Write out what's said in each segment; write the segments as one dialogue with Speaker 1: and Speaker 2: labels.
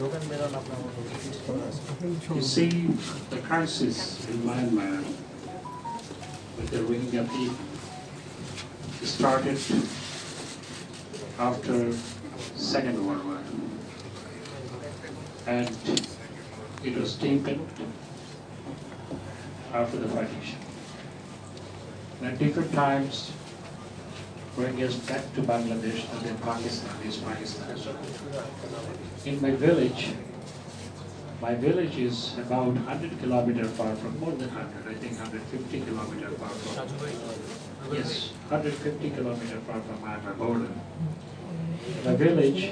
Speaker 1: ঢোকেন বেরোন আপনার মতো
Speaker 2: You see, the crisis in Myanmar with the Rohingya people started after Second World War. And it was deepened after the partition. And at different times, Rohingyas back to Bangladesh and then Pakistan, is Pakistan. In my village, my village is about 100 kilometer far from, more than 100, I think 150 kilometer far from, yes, 150 kilometer far from Myanmar border. My village,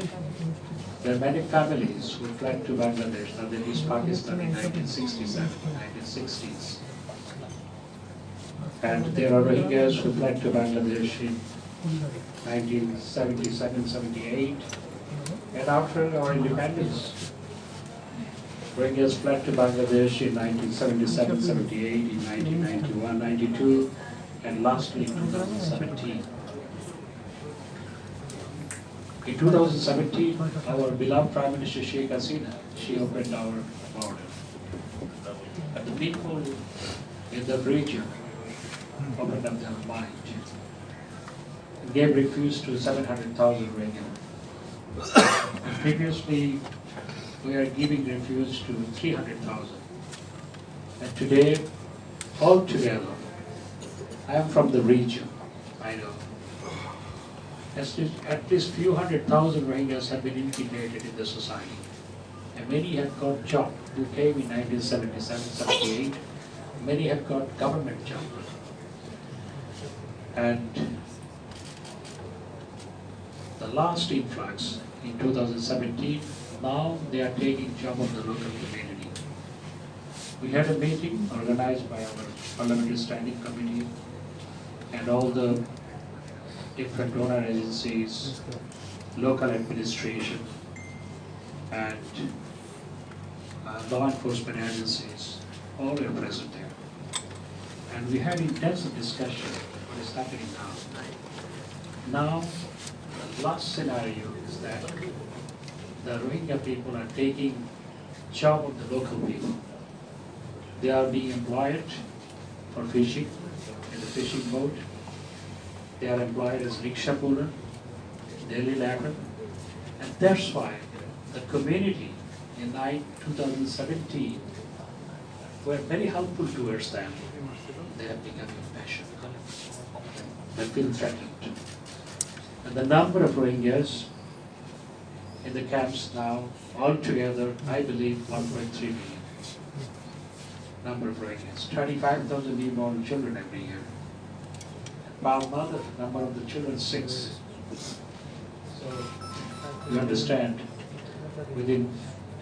Speaker 2: there are many families who fled to Bangladesh, now that is Pakistan in 1967, 1960s. And there are Rohingyas who fled to Bangladesh in 1977, 78. And after our independence, Rohingyas fled to Bangladesh in 1977, 78, in 1991, 92, and lastly in 2017. In 2017, our beloved Prime Minister Sheikh Hasina, she opened our border. And the people in the region opened up their mind. and Gave refuge to 700,000 Rohingya. Previously, we are giving refuge to 300,000. And today, all together, I am from the region, I know. At least, at least few hundred thousand Rohingyas have been integrated in the society. And many have got job, who came in 1977, 78. Many have got government job. And the last influx in 2017, now they are taking job of the local community. We had a meeting organized by our parliamentary standing committee and all the different donor agencies, local administration, and uh, law enforcement agencies, all were present there. And we had intensive discussion what is happening now. Now, last scenario is that the Rohingya people are taking job of the local people. They are being employed for fishing in the fishing boat. They are employed as rickshaw puller, daily labor. And that's why the community in 2017 were very helpful towards them. They have become impassioned. They feel threatened. And the number of Rohingyas in the camps now, altogether, I believe, 1.3 million. Number of Rohingyas, 35,000 newborn children every year. While mother, number of the children, six. So, you understand, within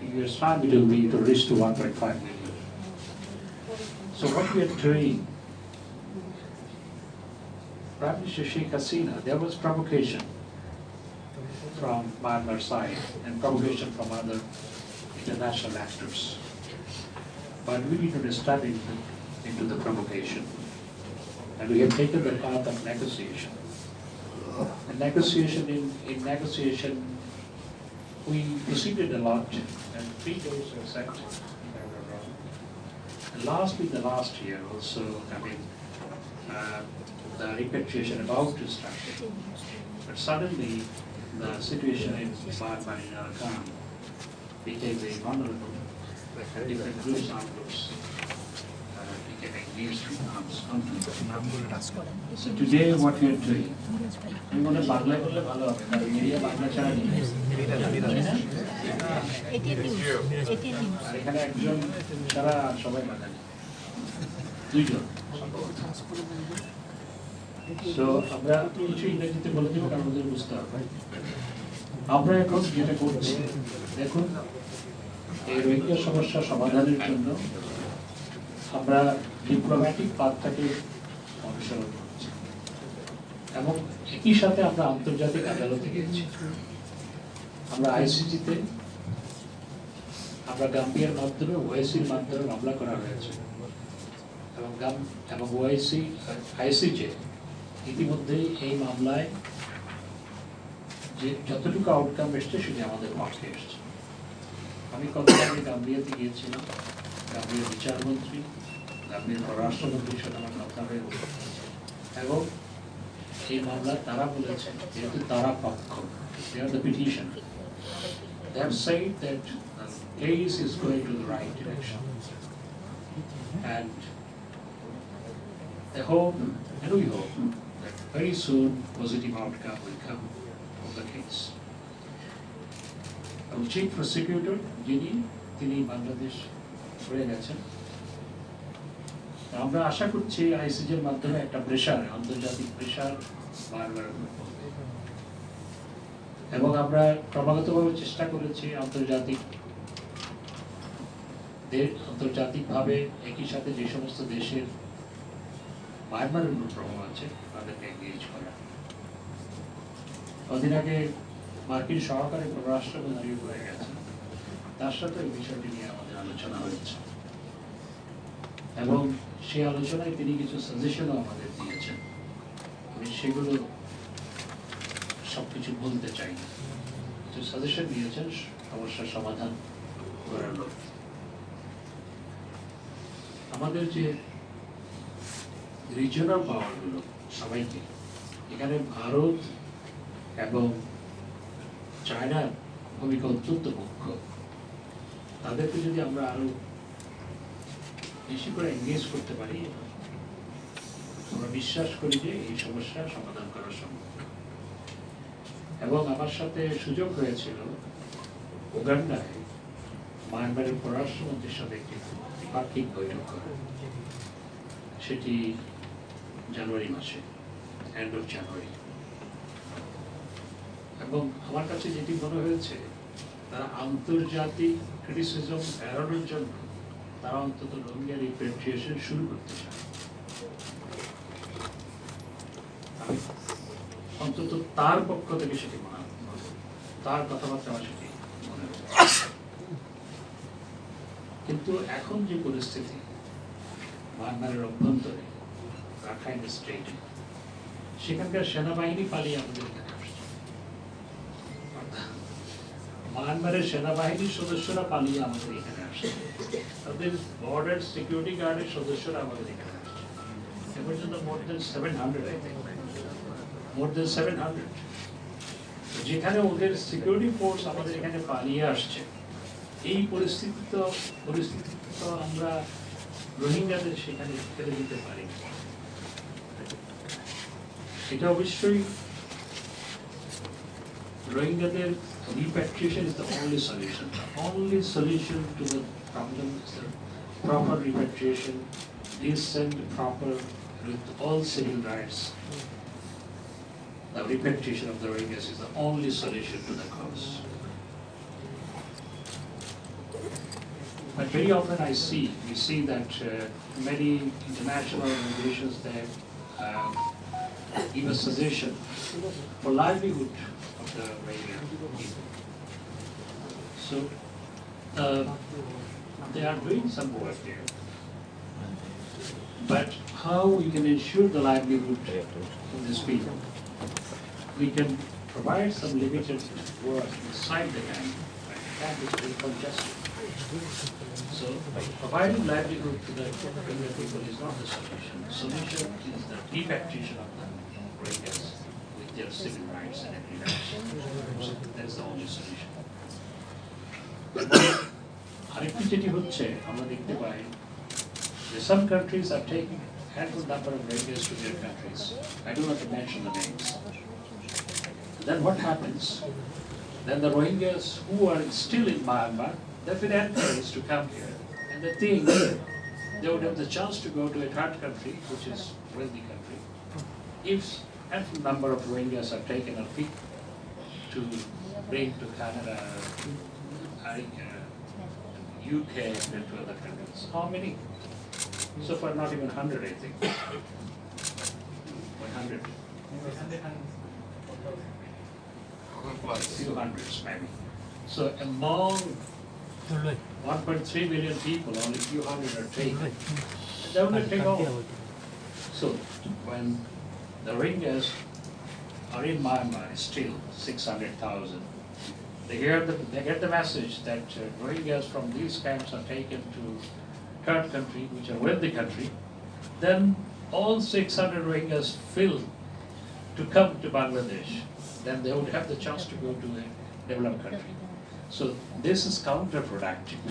Speaker 2: a years' time, it will be to reach to 1.5 million. So what we are doing, Prime Minister Sheikh there was provocation from Myanmar side and provocation from other international actors. But we need to step into, the provocation. And we have taken the path of negotiation. And negotiation, in, in negotiation, we proceeded a lot, and three days were set. And lastly, the last year also, I mean, uh, the repatriation about to start. But suddenly, the situation in Myanmar in Arakan became very vulnerable. And different groups, armed groups, uh, became engaged in arms conflict. So today, what we are doing, আমি মনে হয় বাংলায় বললে ভালো হবে কারণ media Bangla ছাড়া নেই
Speaker 3: এটিএন নিউজ এটিএন নিউজ
Speaker 2: আর এখানে একজন ছাড়া আর সবাই বাঙালি দুইজন তো আমরা কিছু ইংরেজিতে বলে দেবো, কারণ ওদের বুঝতে হবে। আমরা এখন যেটা করছি, দেখুন, এই রোহিঙ্গা সমস্যা সমাধানের জন্য আমরা ডিপ্লোম্যাটিক পাথটাকে অনুসরণ করছি। এবং একই সাথে আমরা আন্তর্জাতিক আদালতে গিয়েছি আমরা আইসিজিতে, আমরা গাম্বিয়ার মাধ্যমে ওআইসির মাধ্যমে মামলা করা হয়েছে। এবং গাম, এবং ওআইসি আইসিজে ইতিমধ্যেই এই মামলায় যে যতটুকু আউটকাম এসছে সেটি আমাদের পক্ষে এসছে। আমি কত আগে গাম্বিয়াতে গিয়েছিলাম গাম্বিয়ার বিচারমন্ত্রী গাম্বিয়ার পররাষ্ট্রমন্ত্রীর সাথে আমার কথা হয়েছে এবং এই মামলা তারা বলেছেন, যেহেতু তারা পক্ষ, they are the petitioner, they have said that the case is going to very soon, positive outcome will come of the case. এবং চিফ প্রসিকিউটর যিনি, তিনি বাংলাদেশ ঘুরে গেছেন। আমরা আশা করছি আইসিজের মাধ্যমে একটা প্রেশার আন্তর্জাতিক প্রেশার বারবার এবং আমরা ক্রমাগতভাবে চেষ্টা করেছি আন্তর্জাতিক আন্তর্জাতিকভাবে একই সাথে যে সমস্ত দেশের মায়ানমারের উপর প্রভাব আছে তাদেরকে এঙ্গেজ করা কদিন আগে মার্কিন সহকারী পররাষ্ট্রমন্ত্রী হয়ে গেছেন। তার সাথে বিষয়টি নিয়ে আমাদের আলোচনা হয়েছে। এবং সেই আলোচনায় তিনি কিছু সাজেশনও আমাদের দিয়েছেন। আমি সেগুলো সবকিছু বলতে চাই। কিছু সাজেশন দিয়েছেন সমস্যার সমাধান করার লোক আমাদের যে রিজিওনাল পাওয়ারগুলো সবাইকে, এখানে ভারত এবং চায়নার ভূমিকা অত্যন্ত মুখ্য তাদেরকে যদি আমরা আরও বেশি করে এঙ্গেজ করতে পারি, আমরা বিশ্বাস করি যে এই সমস্যার সমাধান করা সম্ভব। এবং আমার সাথে সুযোগ হয়েছিল উগান্ডায় মায়ানমারের পররাষ্ট্রমন্ত্রীর সাথে একটি দ্বিপাক্ষিক বৈঠক করা। সেটি জানুয়ারি মাসে এন্ড অফ জানুয়ারি এবং আমার কাছে যেটি মনে হয়েছে, তারা আন্তর্জাতিক ক্রিটিসিজম এড়ানোর জন্য তারা অন্তত রোহিঙ্গা রিপেট্রিয়েশন শুরু করতে চায়। অন্তত তার পক্ষ থেকে সেটি মনে তার কথাবার্তা আমার সেটি মনে কিন্তু এখন যে পরিস্থিতি মায়ানমারের অভ্যন্তরে রাখাইন স্টেট সেখানকার সেনাবাহিনী পালিয়ে আমাদের এখানে আসছে মায়ানমারের সেনাবাহিনীর সদস্যরা পালিয়ে আমাদের এখানে আসছে। তাদের বর্ডার সিকিউরিটি গার্ডের সদস্যরা আমাদের এখানে আসছে। এ পর্যন্ত more than seven hundred I think more than seven hundred যেখানে ওদের সিকিউরিটি ফোর্স আমাদের এখানে পালিয়ে আসছে, এই পরিস্থিতি তো পরিস্থিতি তো আমরা রোহিঙ্গাদের সেখানে ফেলে দিতে পারি এটা অবশ্যই রোহিঙ্গাদের repatriation is the only solution. The only solution to the problem is the proper repatriation, decent, proper, with all civil rights. The repatriation of the Rohingyas is the only solution to the cause. But very often I see, we see that uh, many international organizations that uh, give a suggestion for livelihood of the people. So, uh, they are doing some work there. But how we can ensure the livelihood of these people? We can provide some limited work inside the camp, the camp is. So providing livelihood to the people is not the solution. The solution is the repatriation of the Rohingyas with their civil rights and every rights. So that is the only solution. আরেকটি যেটি হচ্ছে আমরা দেখতে পাই যে some countries are taking handful number of Rohingyas to their countries. I do not mention the names. Then what happens? Then the Rohingyas who are still in Myanmar, they've been encouraged to come here. And they think they would have the chance to go to a third country, which is wealthy country. If ample number of Rohingyas are taken or picked to bring to Canada, uh, UK and to other countries. How many? So far, not even hundred, I think. One hundred. Few hundreds maybe. So among one point three million people, only few hundred are taken. They take all. So when the Rohingyas are in Myanmar, still six hundred thousand, they hear the, they get the message that uh, Rohingyas from these camps are taken to third country, which are with the country, then all six hundred Rohingyas feel to come to Bangladesh, then they would have the chance to go to a developed country. So this is counterproductive.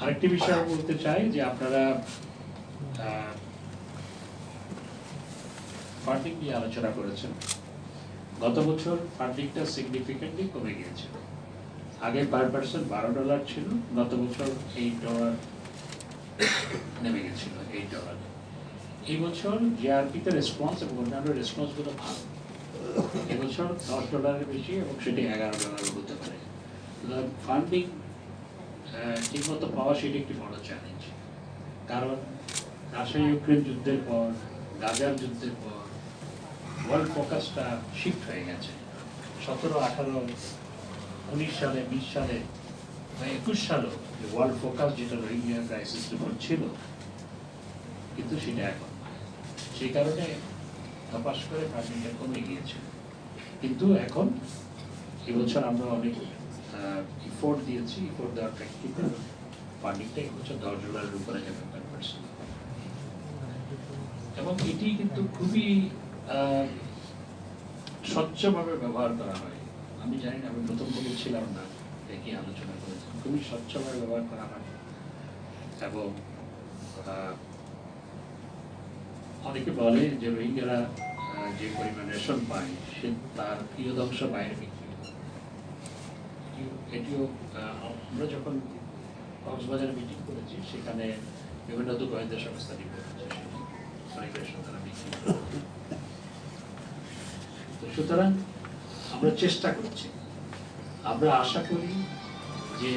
Speaker 2: আরেকটি বিষয় আমি বলতে চাই যে আপনারা funding নিয়ে আলোচনা করেছেন। গত বছর ফান্ডিংটা সিগনিফিকেন্টলি কমে গিয়েছে। আগে পার পার্সন বারো ডলার ছিল, গত বছর এইট ডলার নেমে গেছিল এইট ডলার এই বছর জিআরপিতে রেসপন্স এবং অন্যান্য রেসপন্সগুলো ভালো। এবছর দশ ডলারের বেশি এবং সেটি এগারো ডলার হতে পারে। ফান্ডিং ঠিকমতো পাওয়া সেটি একটি বড় চ্যালেঞ্জ কারণ রাশিয়া ইউক্রেন যুদ্ধের পর, গাজার যুদ্ধের পর ওয়ার্ল্ড ফোকাসটা শিফট হয়ে গেছে। সতেরো, আঠারো, উনিশ সালে, বিশ সালে বা একুশ সালেও ওয়ার্ল্ড ফোকাস যেটা রোহিঙ্গিয়া ক্রাইসিসের উপর ছিল, কিন্তু সেটা এখন সেই কারণে ধপাস করে ফান্ডিংটা কমে গিয়েছে। কিন্তু এখন এবছর আমরা অনেক ইফোর্ট দিয়েছি। ইফোর্ট দেওয়ার প্রেক্ষিতে ফান্ডিংটা এবছর দশ ডলারের উপরে যাবে এবং এটি কিন্তু খুবই স্বচ্ছভাবে ব্যবহার করা হয়। আমি জানি না, আমি প্রথম থেকে ছিলাম না, দেখি আলোচনা করেছি খুবই স্বচ্ছভাবে ব্যবহার করা হয়। এবং অনেকে বলে যে রোহিঙ্গারা যে পরিমাণ রেশন পায়, সে তার প্রিয়দংশ বাইরে বিক্রি করে। এটিও- আমরা যখন কক্সবাজারে মিটিং করেছি, সেখানে বিভিন্ন তো গোয়েন্দা সংস্থা রিপোর্ট করেছে অনেক রেশন তারা বিক্রি সুতরাং আমরা চেষ্টা করছি। আমরা আশা করি যে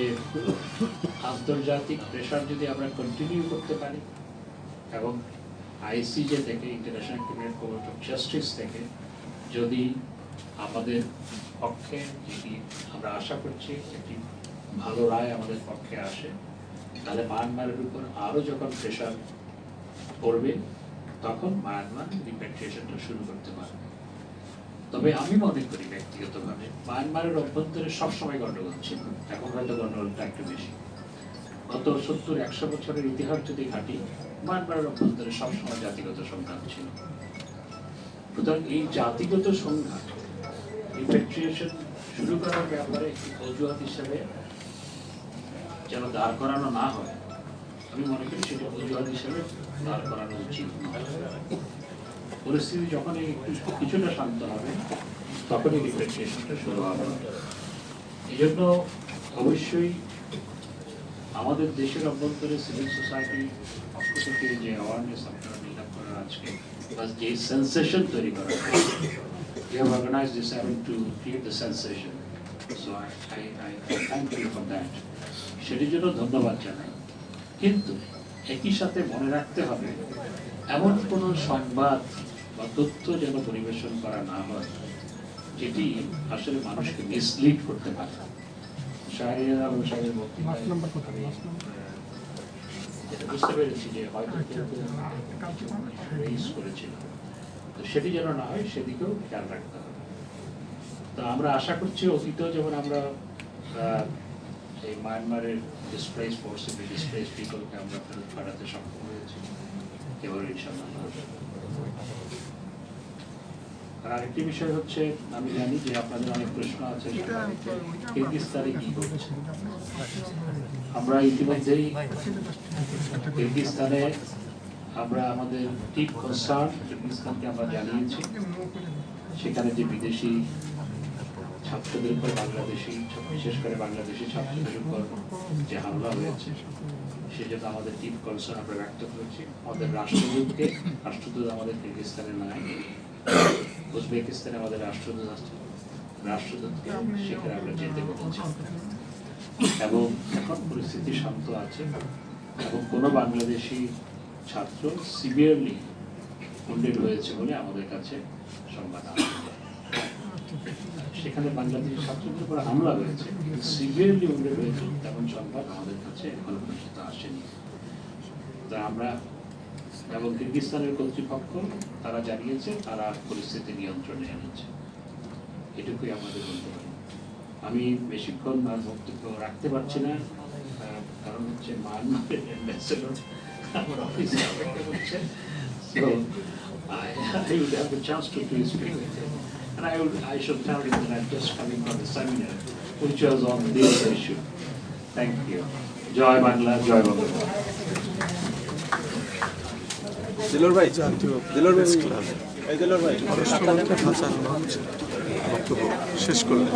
Speaker 2: আন্তর্জাতিক প্রেশার যদি আমরা কন্টিনিউ করতে পারি এবং আইসিজে থেকে international criminal court of justice থেকে যদি আমাদের পক্ষে যেটি আমরা আশা করছি একটি ভালো রায় আমাদের পক্ষে আসে, তাহলে মায়ানমারের উপর আরও যখন প্রেশার পড়বে, তখন মায়ানমার রিপ্যাট্রিয়েশনটা শুরু করতে পারবে। তবে আমি মনে করি ব্যক্তিগতভাবে মায়ানমারের অভ্যন্তরে সবসময় গন্ডগোল ছিল। এখন হয়তো গন্ডগোলটা একটু বেশি। গত সত্তর, একশো বছরের ইতিহাস যদি ঘাটি, মায়ানমারের অভ্যন্তরে সবসময় জাতিগত সংঘাত ছিল। সুতরাং এই জাতিগত সংঘাত রিপ্যাট্রিয়েশন শুরু করার ব্যাপারে একটি অজুহাত হিসেবে যেন দাঁড় করানো না হয়, আমি মনে করি সেটা অজুহাত হিসেবে দাঁড় করানো উচিত নয়। পরিস্থিতি যখন একটু কিছুটা শান্ত হবে তখনই রিপ্যাট্রিয়েশনটা শুরু হবে এই জন্য অবশ্যই আমাদের দেশের অভ্যন্তরে সিভিল সোসাইটির পক্ষ থেকে যে অ্যাওয়ারনেস আপনারা বিল্ড করার আজকে বা যে সেন্সেশন তৈরি করা We have organized this event to create the sensation. So I, I, I thank you for. সেটির জন্য ধন্যবাদ জানাই কিন্তু একই সাথে মনে রাখতে হবে এমন কোনো সংবাদ বা তথ্য যেন পরিবেশন করা না হয় যেটি আসলে মানুষকে মিসলিড করতে পারে। শাহরিয়ার আলম সাহেবের বক্তৃতায় যেটা বুঝতে পেরেছি যে হয়তো কেউ কেউ কিছু raise করেছিল। তো সেটি যেন না হয় সেদিকেও খেয়াল রাখতে হবে। তো আমরা আশা করছি অতীতেও যেমন আমরা এই মায়ানমারের ডিসপ্লেস ফোর্স ডিসপ্লেস পিপলকে আমরা ফেরত পাঠাতে সক্ষম হয়েছি এবার ইনশাল্লাহ আর আরেকটি বিষয় হচ্ছে আমি জানি যে আপনাদের অনেক প্রশ্ন আছে কি? আমরা ইতিমধ্যেই আমরা আমাদের টিপ কনসার্ন কিরগিজস্তানকে আমরা জানিয়েছি। সেখানে যে বিদেশি ছাত্রদের উপর বাংলাদেশি, বিশেষ করে বাংলাদেশি ছাত্রদের উপর যে হামলা হয়েছে সেজন্য আমাদের টিপ কনসার্ন আমরা ব্যক্ত করেছি। আমাদের রাষ্ট্রদূতকে, রাষ্ট্রদূত আমাদের কিরগিজস্তানে নাই উজবেকিস্তানে আমাদের রাষ্ট্রদূত আছে। রাষ্ট্রদূতকে সেখানে আমরা যেতে বলেছি এবং এখন পরিস্থিতি শান্ত আছে। এবং কোনো বাংলাদেশি ছাত্র সিভিয়ারলি উন্ডেড হয়েছে বলে আমাদের কাছে সংবাদ আসে সেখানে বাংলাদেশি ছাত্রদের উপর হামলা হয়েছে সিভিয়ারলি উন্ডেড হয়েছে তেমন সংবাদ আমাদের কাছে এখনও পর্যন্ত আসেনি। তা আমরা এবং কিরগিজস্তানের কর্তৃপক্ষ তারা জানিয়েছে তারা পরিস্থিতি নিয়ন্ত্রণে এনেছে। এটুকুই আমাদের বলতে পারি। আমি বেশিক্ষণ আর বক্তব্য রাখতে পারছি না। কারণ হচ্ছে মায়ানমারের অ্যাম্বাসেডর আমার অফিসে অপেক্ষা করছে So I, I would have the chance to, to. And I would, I should tell him that I'm just coming from the seminar, which was on this issue. Thank you. জয় বাংলা জয় বাংলা
Speaker 1: দিলোর ভাই দিলোর ভাই এই দিলোর ভাই
Speaker 4: পররাষ্ট্রমন্ত্রী হাসান মাহমুদ বক্তব্য শেষ করলেন